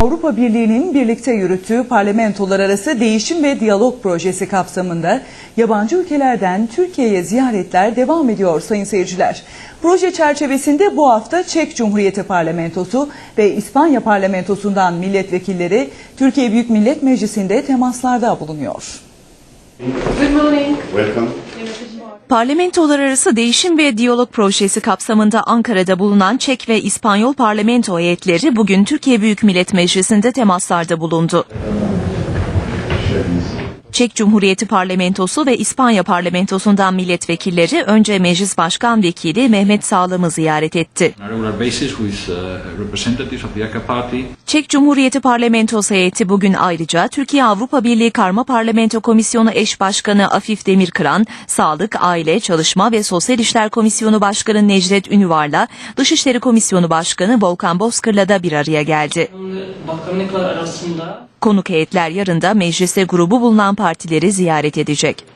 Avrupa Birliği'nin birlikte yürüttüğü parlamentolar arası değişim ve diyalog projesi kapsamında yabancı ülkelerden Türkiye'ye ziyaretler devam ediyor sayın seyirciler. Proje çerçevesinde bu hafta Çek Cumhuriyeti Parlamentosu ve İspanya Parlamentosu'ndan milletvekilleri Türkiye Büyük Millet Meclisi'nde temaslarda bulunuyor. Good morning. Welcome. Parlamentolar arası değişim ve diyalog projesi kapsamında Ankara'da bulunan Çek ve İspanyol parlamento heyetleri bugün Türkiye Büyük Millet Meclisi'nde temaslarda bulundu. Çek Cumhuriyeti Parlamentosu ve İspanya Parlamentosu'ndan milletvekilleri önce Meclis Başkan Vekili Mehmet Sağlam'ı ziyaret etti. uh. Çek Cumhuriyeti Parlamentosu heyeti bugün ayrıca Türkiye Avrupa Birliği Karma Parlamento Komisyonu eş başkanı Afif Demirkıran, Sağlık, Aile, Çalışma ve Sosyal İşler Komisyonu Başkanı Necdet Ünüvar'la Dışişleri Komisyonu Başkanı Volkan Bozkır'la da bir araya geldi. Bakanlıklar arasında Konuk heyetler yarın da mecliste grubu bulunan partileri ziyaret edecek.